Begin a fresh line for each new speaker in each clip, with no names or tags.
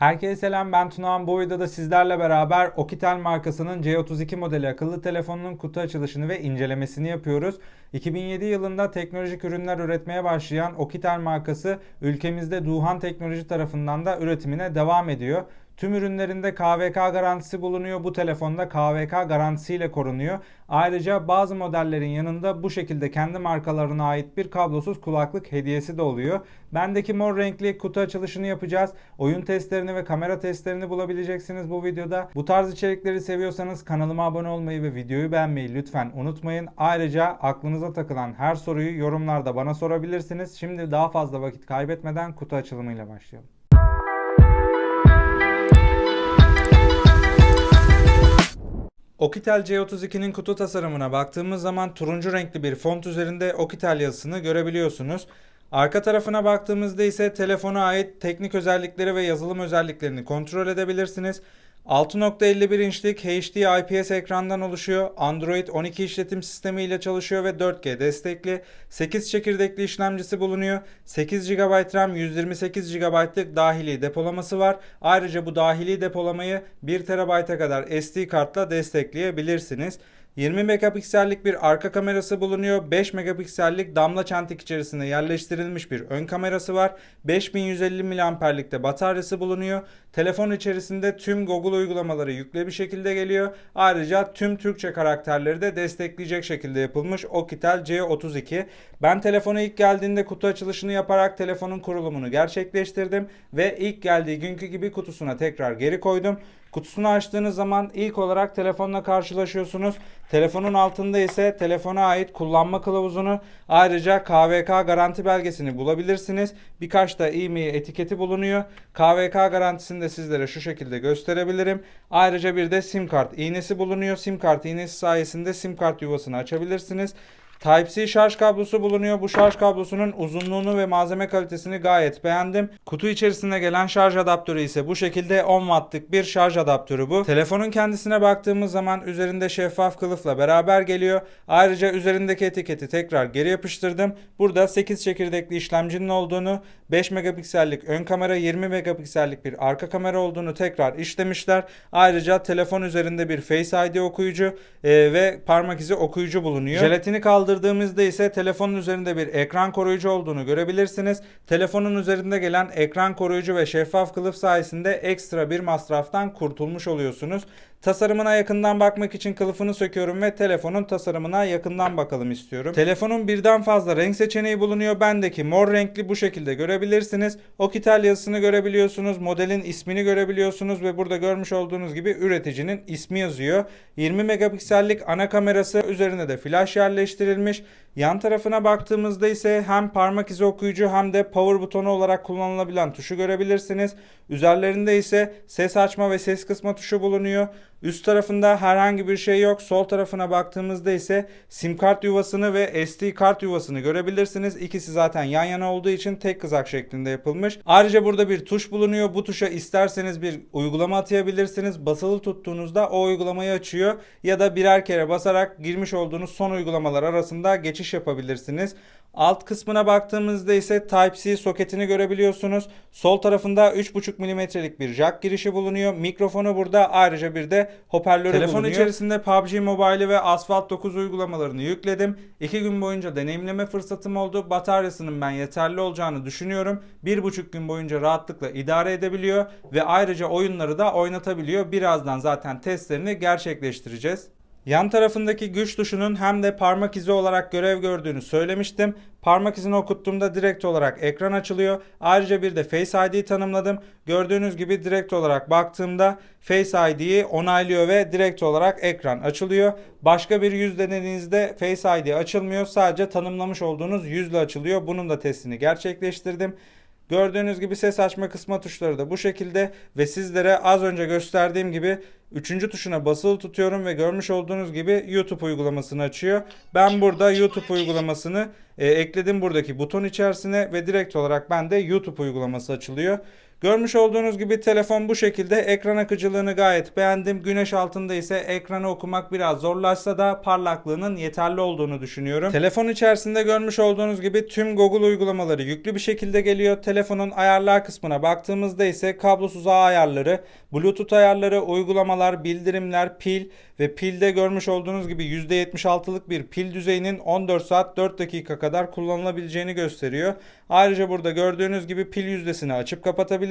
Herkese selam ben Tunağan. Bu videoda sizlerle beraber Okitel markasının C32 modeli akıllı telefonunun kutu açılışını ve incelemesini yapıyoruz. 2007 yılında teknolojik ürünler üretmeye başlayan Okitel markası ülkemizde Duhan Teknoloji tarafından da üretimine devam ediyor. Tüm ürünlerinde KVK garantisi bulunuyor. Bu telefonda KVK garantisiyle korunuyor. Ayrıca bazı modellerin yanında bu şekilde kendi markalarına ait bir kablosuz kulaklık hediyesi de oluyor. Bendeki mor renkli kutu açılışını yapacağız. Oyun testlerini ve kamera testlerini bulabileceksiniz bu videoda. Bu tarz içerikleri seviyorsanız kanalıma abone olmayı ve videoyu beğenmeyi lütfen unutmayın. Ayrıca aklınıza takılan her soruyu yorumlarda bana sorabilirsiniz. Şimdi daha fazla vakit kaybetmeden kutu açılımıyla başlayalım. Okitel C32'nin kutu tasarımına baktığımız zaman turuncu renkli bir font üzerinde Okitel yazısını görebiliyorsunuz. Arka tarafına baktığımızda ise telefona ait teknik özellikleri ve yazılım özelliklerini kontrol edebilirsiniz. 6.51 inçlik HD IPS ekrandan oluşuyor. Android 12 işletim sistemi ile çalışıyor ve 4G destekli. 8 çekirdekli işlemcisi bulunuyor. 8 GB RAM, 128 GB'lık dahili depolaması var. Ayrıca bu dahili depolamayı 1 TB'a kadar SD kartla destekleyebilirsiniz. 20 megapiksellik bir arka kamerası bulunuyor. 5 megapiksellik damla çentik içerisinde yerleştirilmiş bir ön kamerası var. 5150 mAh'lik de bataryası bulunuyor. Telefon içerisinde tüm Google uygulamaları yüklü bir şekilde geliyor. Ayrıca tüm Türkçe karakterleri de destekleyecek şekilde yapılmış Okitel C32. Ben telefonu ilk geldiğinde kutu açılışını yaparak telefonun kurulumunu gerçekleştirdim ve ilk geldiği günkü gibi kutusuna tekrar geri koydum. Kutusunu açtığınız zaman ilk olarak telefonla karşılaşıyorsunuz. Telefonun altında ise telefona ait kullanma kılavuzunu ayrıca KVK garanti belgesini bulabilirsiniz. Birkaç da e-mail etiketi bulunuyor. KVK garantisini de sizlere şu şekilde gösterebilirim. Ayrıca bir de sim kart iğnesi bulunuyor. Sim kart iğnesi sayesinde sim kart yuvasını açabilirsiniz. Type-C şarj kablosu bulunuyor. Bu şarj kablosunun uzunluğunu ve malzeme kalitesini gayet beğendim. Kutu içerisinde gelen şarj adaptörü ise bu şekilde 10 wattlık bir şarj adaptörü bu. Telefonun kendisine baktığımız zaman üzerinde şeffaf kılıfla beraber geliyor. Ayrıca üzerindeki etiketi tekrar geri yapıştırdım. Burada 8 çekirdekli işlemcinin olduğunu, 5 megapiksellik ön kamera, 20 megapiksellik bir arka kamera olduğunu tekrar işlemişler. Ayrıca telefon üzerinde bir Face ID okuyucu e, ve parmak izi okuyucu bulunuyor. Jelatini kaldırdığımızda ise telefonun üzerinde bir ekran koruyucu olduğunu görebilirsiniz. Telefonun üzerinde gelen ekran koruyucu ve şeffaf kılıf sayesinde ekstra bir masraftan kurtulmuş oluyorsunuz. Tasarımına yakından bakmak için kılıfını söküyorum ve telefonun tasarımına yakından bakalım istiyorum. Telefonun birden fazla renk seçeneği bulunuyor. Bendeki mor renkli bu şekilde görebilirsiniz. Okitel yazısını görebiliyorsunuz. Modelin ismini görebiliyorsunuz ve burada görmüş olduğunuz gibi üreticinin ismi yazıyor. 20 megapiksellik ana kamerası üzerine de flash yerleştirilmiş. Yan tarafına baktığımızda ise hem parmak izi okuyucu hem de power butonu olarak kullanılabilen tuşu görebilirsiniz. Üzerlerinde ise ses açma ve ses kısma tuşu bulunuyor. Üst tarafında herhangi bir şey yok. Sol tarafına baktığımızda ise sim kart yuvasını ve SD kart yuvasını görebilirsiniz. İkisi zaten yan yana olduğu için tek kızak şeklinde yapılmış. Ayrıca burada bir tuş bulunuyor. Bu tuşa isterseniz bir uygulama atayabilirsiniz. Basılı tuttuğunuzda o uygulamayı açıyor ya da birer kere basarak girmiş olduğunuz son uygulamalar arasında geçiş yapabilirsiniz. Alt kısmına baktığımızda ise Type-C soketini görebiliyorsunuz. Sol tarafında 3.5 mm'lik bir jack girişi bulunuyor. Mikrofonu burada ayrıca bir de hoparlörü
Telefon
bulunuyor. içerisinde PUBG Mobile ve Asphalt 9 uygulamalarını yükledim. 2 gün boyunca deneyimleme fırsatım oldu. Bataryasının ben yeterli olacağını düşünüyorum. 1.5 gün boyunca rahatlıkla idare edebiliyor ve ayrıca oyunları da oynatabiliyor. Birazdan zaten testlerini gerçekleştireceğiz. Yan tarafındaki güç tuşunun hem de parmak izi olarak görev gördüğünü söylemiştim. Parmak izini okuttuğumda direkt olarak ekran açılıyor. Ayrıca bir de Face ID tanımladım. Gördüğünüz gibi direkt olarak baktığımda Face ID'yi onaylıyor ve direkt olarak ekran açılıyor. Başka bir yüz denediğinizde Face ID açılmıyor. Sadece tanımlamış olduğunuz yüzle açılıyor. Bunun da testini gerçekleştirdim. Gördüğünüz gibi ses açma kısma tuşları da bu şekilde ve sizlere az önce gösterdiğim gibi Üçüncü tuşuna basılı tutuyorum ve görmüş olduğunuz gibi YouTube uygulamasını açıyor. Ben burada YouTube uygulamasını e, ekledim buradaki buton içerisine ve direkt olarak bende YouTube uygulaması açılıyor. Görmüş olduğunuz gibi telefon bu şekilde ekran akıcılığını gayet beğendim. Güneş altında ise ekranı okumak biraz zorlaşsa da parlaklığının yeterli olduğunu düşünüyorum. Telefon içerisinde görmüş olduğunuz gibi tüm Google uygulamaları yüklü bir şekilde geliyor. Telefonun ayarlar kısmına baktığımızda ise kablosuz ağ ayarları, Bluetooth ayarları, uygulamalar, bildirimler, pil ve pilde görmüş olduğunuz gibi %76'lık bir pil düzeyinin 14 saat 4 dakika kadar kullanılabileceğini gösteriyor. Ayrıca burada gördüğünüz gibi pil yüzdesini açıp kapatabilirsiniz.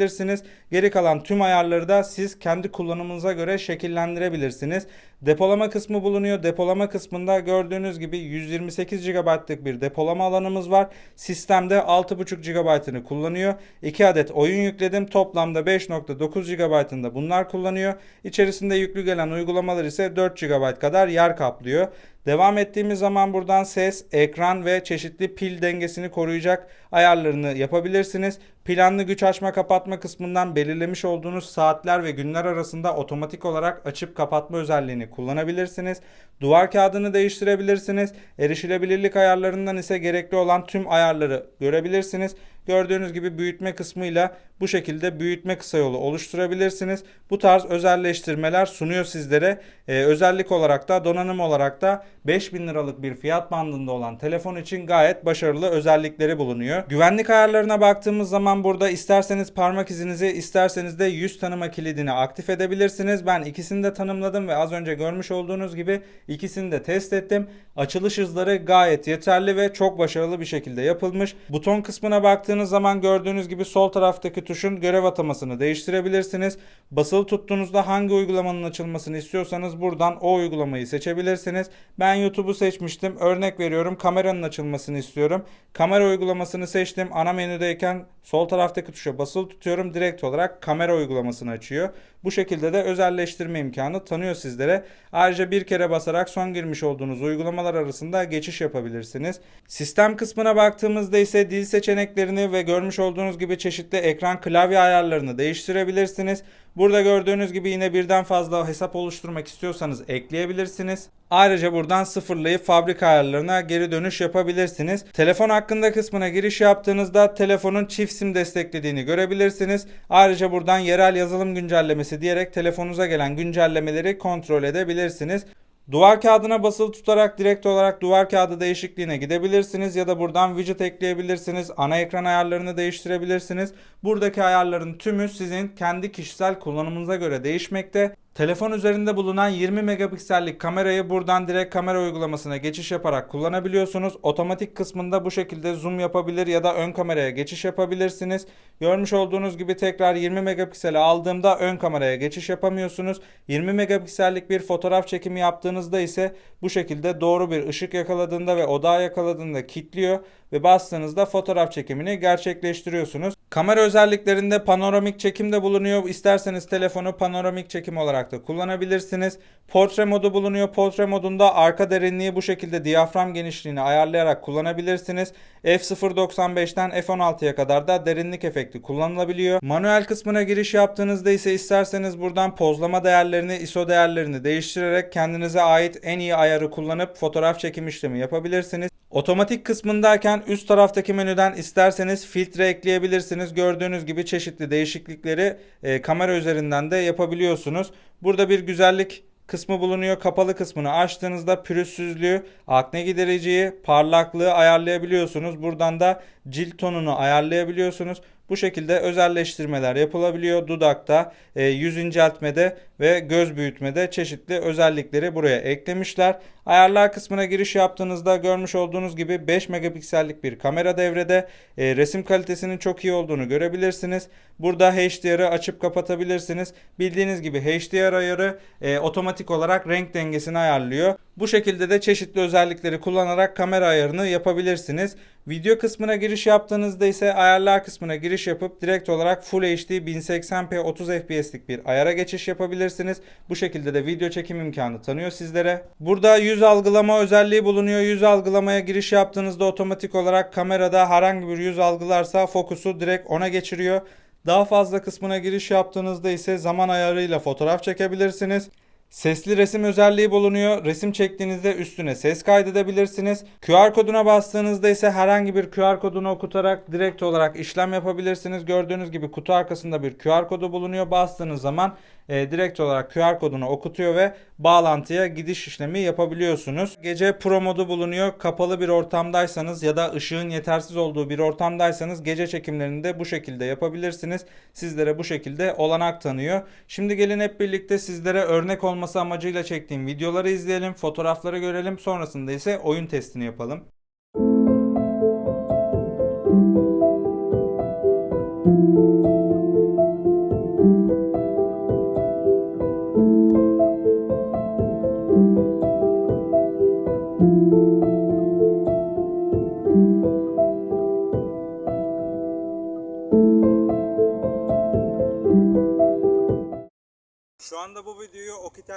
Geri kalan tüm ayarları da siz kendi kullanımınıza göre şekillendirebilirsiniz. Depolama kısmı bulunuyor. Depolama kısmında gördüğünüz gibi 128 GB'lık bir depolama alanımız var. Sistemde 6.5 GB'ını kullanıyor. 2 adet oyun yükledim. Toplamda 5.9 GB'ında bunlar kullanıyor. İçerisinde yüklü gelen uygulamalar ise 4 GB kadar yer kaplıyor. Devam ettiğimiz zaman buradan ses, ekran ve çeşitli pil dengesini koruyacak ayarlarını yapabilirsiniz. Planlı güç açma kapatma kısmından belirlemiş olduğunuz saatler ve günler arasında otomatik olarak açıp kapatma özelliğini kullanabilirsiniz. Duvar kağıdını değiştirebilirsiniz. Erişilebilirlik ayarlarından ise gerekli olan tüm ayarları görebilirsiniz. Gördüğünüz gibi büyütme kısmıyla bu şekilde büyütme kısa yolu oluşturabilirsiniz. Bu tarz özelleştirmeler sunuyor sizlere. Ee, özellik olarak da donanım olarak da 5000 liralık bir fiyat bandında olan telefon için gayet başarılı özellikleri bulunuyor. Güvenlik ayarlarına baktığımız zaman burada isterseniz parmak izinizi isterseniz de yüz tanıma kilidini aktif edebilirsiniz. Ben ikisini de tanımladım ve az önce görmüş olduğunuz gibi ikisini de test ettim. Açılış hızları gayet yeterli ve çok başarılı bir şekilde yapılmış. Buton kısmına baktığınız zaman gördüğünüz gibi sol taraftaki tuşun görev atamasını değiştirebilirsiniz. Basılı tuttuğunuzda hangi uygulamanın açılmasını istiyorsanız buradan o uygulamayı seçebilirsiniz. Ben YouTube'u seçmiştim. Örnek veriyorum kameranın açılmasını istiyorum. Kamera uygulamasını seçtim. Ana menüdeyken sol taraftaki tuşa basılı tutuyorum. Direkt olarak kamera uygulamasını açıyor. Bu şekilde de özelleştirme imkanı tanıyor sizlere. Ayrıca bir kere basarak son girmiş olduğunuz uygulamalar arasında geçiş yapabilirsiniz. Sistem kısmına baktığımızda ise dil seçeneklerini ve görmüş olduğunuz gibi çeşitli ekran klavye ayarlarını değiştirebilirsiniz. Burada gördüğünüz gibi yine birden fazla hesap oluşturmak istiyorsanız ekleyebilirsiniz. Ayrıca buradan sıfırlayıp fabrika ayarlarına geri dönüş yapabilirsiniz. Telefon hakkında kısmına giriş yaptığınızda telefonun çift sim desteklediğini görebilirsiniz. Ayrıca buradan yerel yazılım güncellemesi diyerek telefonunuza gelen güncellemeleri kontrol edebilirsiniz. Duvar kağıdına basılı tutarak direkt olarak duvar kağıdı değişikliğine gidebilirsiniz ya da buradan widget ekleyebilirsiniz. Ana ekran ayarlarını değiştirebilirsiniz. Buradaki ayarların tümü sizin kendi kişisel kullanımınıza göre değişmekte. Telefon üzerinde bulunan 20 megapiksellik kamerayı buradan direkt kamera uygulamasına geçiş yaparak kullanabiliyorsunuz. Otomatik kısmında bu şekilde zoom yapabilir ya da ön kameraya geçiş yapabilirsiniz. Görmüş olduğunuz gibi tekrar 20 megapikseli aldığımda ön kameraya geçiş yapamıyorsunuz. 20 megapiksellik bir fotoğraf çekimi yaptığınızda ise bu şekilde doğru bir ışık yakaladığında ve odağı yakaladığında kilitliyor ve bastığınızda fotoğraf çekimini gerçekleştiriyorsunuz. Kamera özelliklerinde panoramik çekim de bulunuyor. İsterseniz telefonu panoramik çekim olarak da kullanabilirsiniz. Portre modu bulunuyor. Portre modunda arka derinliği bu şekilde diyafram genişliğini ayarlayarak kullanabilirsiniz. F0.95'ten F16'ya kadar da derinlik efekti kullanılabiliyor. Manuel kısmına giriş yaptığınızda ise isterseniz buradan pozlama değerlerini, ISO değerlerini değiştirerek kendinize ait en iyi ayarı kullanıp fotoğraf çekim işlemi yapabilirsiniz. Otomatik kısmındayken üst taraftaki menüden isterseniz filtre ekleyebilirsiniz. Gördüğünüz gibi çeşitli değişiklikleri e, kamera üzerinden de yapabiliyorsunuz. Burada bir güzellik kısmı bulunuyor. Kapalı kısmını açtığınızda pürüzsüzlüğü, akne gidericiyi, parlaklığı ayarlayabiliyorsunuz. Buradan da cilt tonunu ayarlayabiliyorsunuz. Bu şekilde özelleştirmeler yapılabiliyor. Dudakta, e, yüz inceltmede ve göz büyütmede çeşitli özellikleri buraya eklemişler. Ayarlar kısmına giriş yaptığınızda görmüş olduğunuz gibi 5 megapiksellik bir kamera devrede. E, resim kalitesinin çok iyi olduğunu görebilirsiniz. Burada HDR'ı açıp kapatabilirsiniz. Bildiğiniz gibi HDR ayarı e, otomatik olarak renk dengesini ayarlıyor. Bu şekilde de çeşitli özellikleri kullanarak kamera ayarını yapabilirsiniz. Video kısmına giriş yaptığınızda ise ayarlar kısmına giriş yapıp direkt olarak Full HD 1080p 30 fps'lik bir ayara geçiş yapabilirsiniz. Bu şekilde de video çekim imkanı tanıyor sizlere. Burada yüz algılama özelliği bulunuyor. Yüz algılamaya giriş yaptığınızda otomatik olarak kamerada herhangi bir yüz algılarsa fokusu direkt ona geçiriyor. Daha fazla kısmına giriş yaptığınızda ise zaman ayarıyla fotoğraf çekebilirsiniz. Sesli resim özelliği bulunuyor. Resim çektiğinizde üstüne ses kaydedebilirsiniz. QR koduna bastığınızda ise herhangi bir QR kodunu okutarak direkt olarak işlem yapabilirsiniz. Gördüğünüz gibi kutu arkasında bir QR kodu bulunuyor. Bastığınız zaman e, direkt olarak QR kodunu okutuyor ve bağlantıya gidiş işlemi yapabiliyorsunuz. Gece Pro modu bulunuyor. Kapalı bir ortamdaysanız ya da ışığın yetersiz olduğu bir ortamdaysanız gece çekimlerini de bu şekilde yapabilirsiniz. Sizlere bu şekilde olanak tanıyor. Şimdi gelin hep birlikte sizlere örnek olması amacıyla çektiğim videoları izleyelim, fotoğrafları görelim. Sonrasında ise oyun testini yapalım.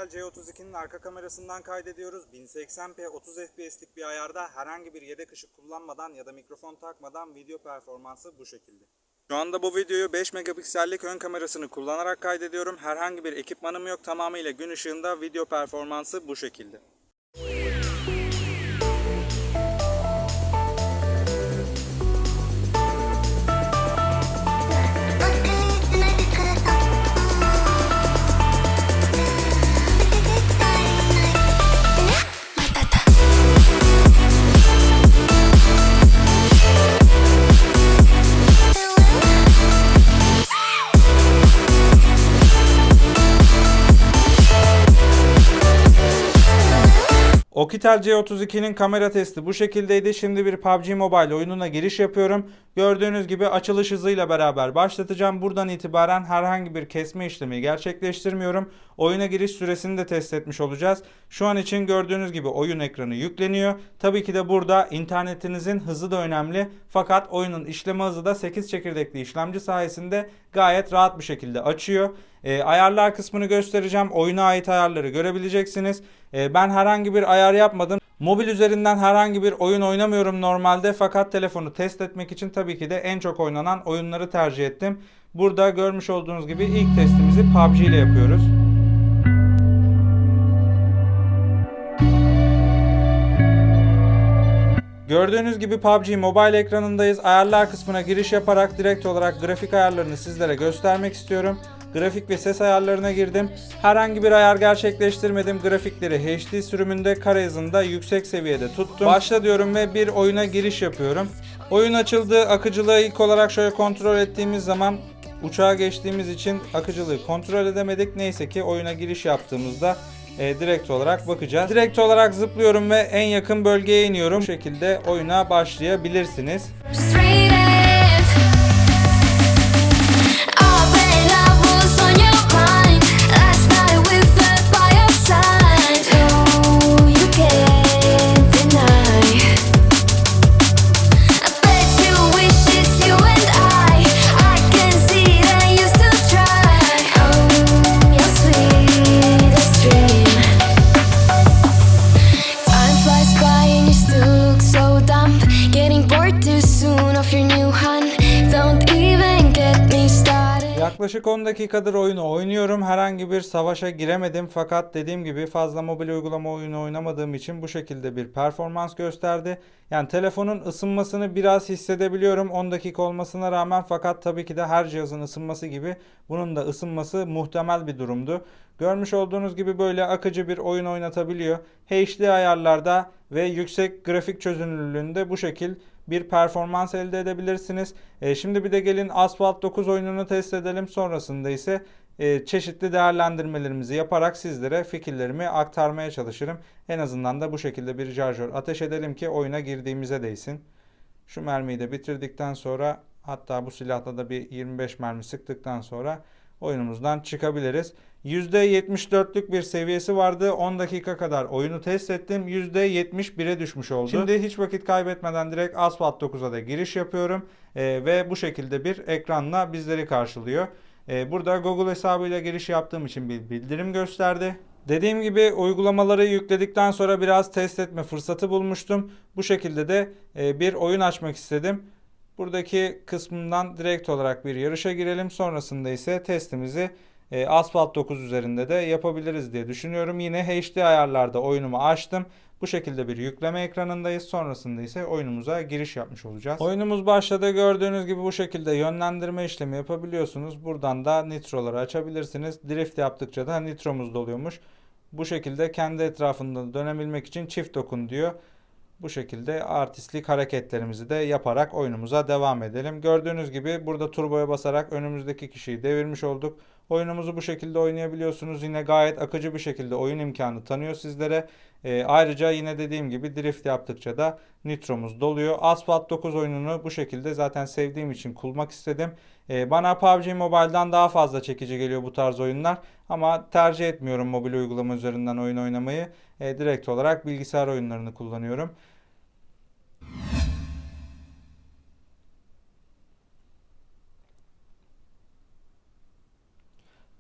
Okitel C32'nin arka kamerasından kaydediyoruz. 1080p 30 fps'lik bir ayarda herhangi bir yedek ışık kullanmadan ya da mikrofon takmadan video performansı bu şekilde. Şu anda bu videoyu 5 megapiksellik ön kamerasını kullanarak kaydediyorum. Herhangi bir ekipmanım yok. Tamamıyla gün ışığında video performansı bu şekilde. Okitel C32'nin kamera testi bu şekildeydi. Şimdi bir PUBG Mobile oyununa giriş yapıyorum. Gördüğünüz gibi açılış hızıyla beraber başlatacağım. Buradan itibaren herhangi bir kesme işlemi gerçekleştirmiyorum. Oyuna giriş süresini de test etmiş olacağız. Şu an için gördüğünüz gibi oyun ekranı yükleniyor. Tabii ki de burada internetinizin hızı da önemli. Fakat oyunun işleme hızı da 8 çekirdekli işlemci sayesinde gayet rahat bir şekilde açıyor. E, ayarlar kısmını göstereceğim. Oyuna ait ayarları görebileceksiniz. E, ben herhangi bir ayar yapmadım. Mobil üzerinden herhangi bir oyun oynamıyorum normalde fakat telefonu test etmek için tabii ki de en çok oynanan oyunları tercih ettim. Burada görmüş olduğunuz gibi ilk testimizi PUBG ile yapıyoruz. Gördüğünüz gibi PUBG Mobile ekranındayız. Ayarlar kısmına giriş yaparak direkt olarak grafik ayarlarını sizlere göstermek istiyorum. Grafik ve ses ayarlarına girdim. Herhangi bir ayar gerçekleştirmedim. Grafikleri HD sürümünde kare hızında yüksek seviyede tuttum. Başla diyorum ve bir oyuna giriş yapıyorum. Oyun açıldı. Akıcılığı ilk olarak şöyle kontrol ettiğimiz zaman uçağa geçtiğimiz için akıcılığı kontrol edemedik. Neyse ki oyuna giriş yaptığımızda e, direkt olarak bakacağız. Direkt olarak zıplıyorum ve en yakın bölgeye iniyorum. Bu şekilde oyuna başlayabilirsiniz. Yaklaşık 10 dakikadır oyunu oynuyorum. Herhangi bir savaşa giremedim fakat dediğim gibi fazla mobil uygulama oyunu oynamadığım için bu şekilde bir performans gösterdi. Yani telefonun ısınmasını biraz hissedebiliyorum 10 dakika olmasına rağmen fakat tabii ki de her cihazın ısınması gibi bunun da ısınması muhtemel bir durumdu. Görmüş olduğunuz gibi böyle akıcı bir oyun oynatabiliyor. HD ayarlarda ve yüksek grafik çözünürlüğünde bu şekil bir performans elde edebilirsiniz. E, şimdi bir de gelin Asphalt 9 oyununu test edelim. Sonrasında ise e, çeşitli değerlendirmelerimizi yaparak sizlere fikirlerimi aktarmaya çalışırım. En azından da bu şekilde bir şarjör ateş edelim ki oyuna girdiğimize değsin. Şu mermiyi de bitirdikten sonra hatta bu silahla da bir 25 mermi sıktıktan sonra oyunumuzdan çıkabiliriz. %74'lük bir seviyesi vardı. 10 dakika kadar oyunu test ettim. %71'e düşmüş oldu. Şimdi hiç vakit kaybetmeden direkt Asphalt 9'a da giriş yapıyorum. Ee, ve bu şekilde bir ekranla bizleri karşılıyor. Ee, burada Google hesabıyla giriş yaptığım için bir bildirim gösterdi. Dediğim gibi uygulamaları yükledikten sonra biraz test etme fırsatı bulmuştum. Bu şekilde de e, bir oyun açmak istedim. Buradaki kısmından direkt olarak bir yarışa girelim. Sonrasında ise testimizi e, Asphalt 9 üzerinde de yapabiliriz diye düşünüyorum. Yine HD ayarlarda oyunumu açtım. Bu şekilde bir yükleme ekranındayız. Sonrasında ise oyunumuza giriş yapmış olacağız. Oyunumuz başladı. Gördüğünüz gibi bu şekilde yönlendirme işlemi yapabiliyorsunuz. Buradan da nitroları açabilirsiniz. Drift yaptıkça da nitromuz doluyormuş. Bu şekilde kendi etrafında dönebilmek için çift dokun diyor. Bu şekilde artistlik hareketlerimizi de yaparak oyunumuza devam edelim. Gördüğünüz gibi burada turboya basarak önümüzdeki kişiyi devirmiş olduk. Oyunumuzu bu şekilde oynayabiliyorsunuz. Yine gayet akıcı bir şekilde oyun imkanı tanıyor sizlere. Ee, ayrıca yine dediğim gibi drift yaptıkça da nitromuz doluyor. Asphalt 9 oyununu bu şekilde zaten sevdiğim için kulmak istedim. Ee, bana PUBG Mobile'dan daha fazla çekici geliyor bu tarz oyunlar. Ama tercih etmiyorum mobil uygulama üzerinden oyun oynamayı. Ee, direkt olarak bilgisayar oyunlarını kullanıyorum.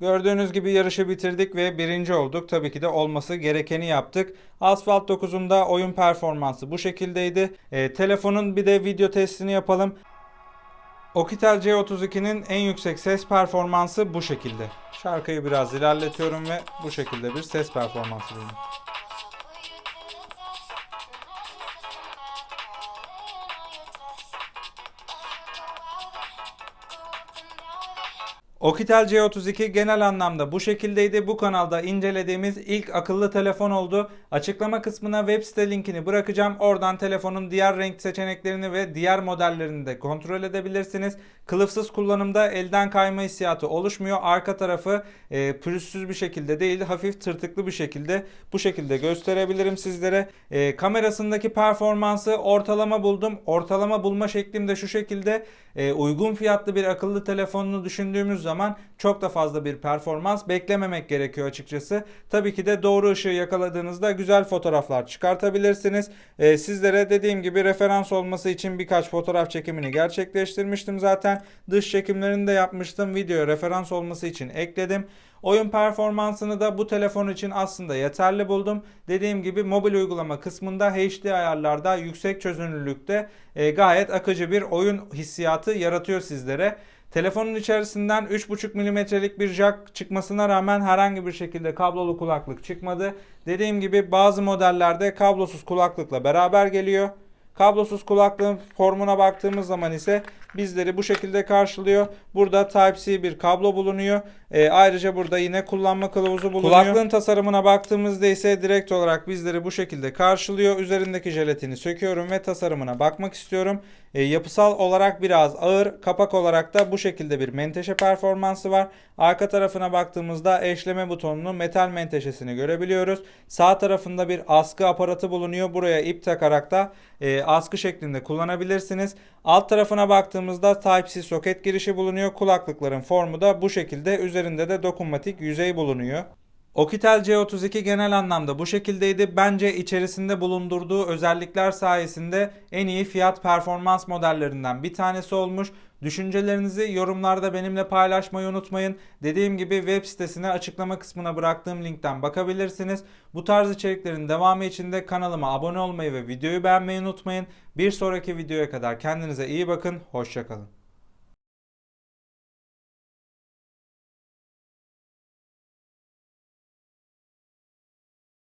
Gördüğünüz gibi yarışı bitirdik ve birinci olduk. Tabii ki de olması gerekeni yaptık. Asphalt 9'un da oyun performansı bu şekildeydi. Ee, telefonun bir de video testini yapalım. Okitel C32'nin en yüksek ses performansı bu şekilde. Şarkıyı biraz ilerletiyorum ve bu şekilde bir ses performansı duyuyorum. Okitel C32 genel anlamda bu şekildeydi. Bu kanalda incelediğimiz ilk akıllı telefon oldu. Açıklama kısmına web site linkini bırakacağım. Oradan telefonun diğer renk seçeneklerini ve diğer modellerini de kontrol edebilirsiniz. Kılıfsız kullanımda elden kayma hissiyatı oluşmuyor. Arka tarafı e, pürüzsüz bir şekilde değil, hafif tırtıklı bir şekilde bu şekilde gösterebilirim sizlere. E, kamerasındaki performansı ortalama buldum. Ortalama bulma şeklim de şu şekilde. E, uygun fiyatlı bir akıllı telefonunu düşündüğümüz zaman çok da fazla bir performans beklememek gerekiyor açıkçası. Tabii ki de doğru ışığı yakaladığınızda güzel fotoğraflar çıkartabilirsiniz. E, sizlere dediğim gibi referans olması için birkaç fotoğraf çekimini gerçekleştirmiştim zaten. Dış çekimlerini de yapmıştım. Videoya referans olması için ekledim. Oyun performansını da bu telefon için aslında yeterli buldum. Dediğim gibi mobil uygulama kısmında HD ayarlarda yüksek çözünürlükte e, gayet akıcı bir oyun hissiyatı yaratıyor sizlere. Telefonun içerisinden 3.5 mm'lik bir jack çıkmasına rağmen herhangi bir şekilde kablolu kulaklık çıkmadı. Dediğim gibi bazı modellerde kablosuz kulaklıkla beraber geliyor. Kablosuz kulaklığın formuna baktığımız zaman ise bizleri bu şekilde karşılıyor. Burada Type-C bir kablo bulunuyor. Ee, ayrıca burada yine kullanma kılavuzu bulunuyor. Kulaklığın tasarımına baktığımızda ise direkt olarak bizleri bu şekilde karşılıyor. Üzerindeki jelatini söküyorum ve tasarımına bakmak istiyorum. Ee, yapısal olarak biraz ağır. Kapak olarak da bu şekilde bir menteşe performansı var. Arka tarafına baktığımızda eşleme butonunu metal menteşesini görebiliyoruz. Sağ tarafında bir askı aparatı bulunuyor. Buraya ip takarak da e, askı şeklinde kullanabilirsiniz. Alt tarafına baktığımızda Type-C soket girişi bulunuyor. Kulaklıkların formu da bu şekilde. Üzerinde de dokunmatik yüzey bulunuyor. Okitel C32 genel anlamda bu şekildeydi. Bence içerisinde bulundurduğu özellikler sayesinde en iyi fiyat performans modellerinden bir tanesi olmuş. Düşüncelerinizi yorumlarda benimle paylaşmayı unutmayın. Dediğim gibi web sitesine açıklama kısmına bıraktığım linkten bakabilirsiniz. Bu tarz içeriklerin devamı için de kanalıma abone olmayı ve videoyu beğenmeyi unutmayın. Bir sonraki videoya kadar kendinize iyi bakın. Hoşçakalın.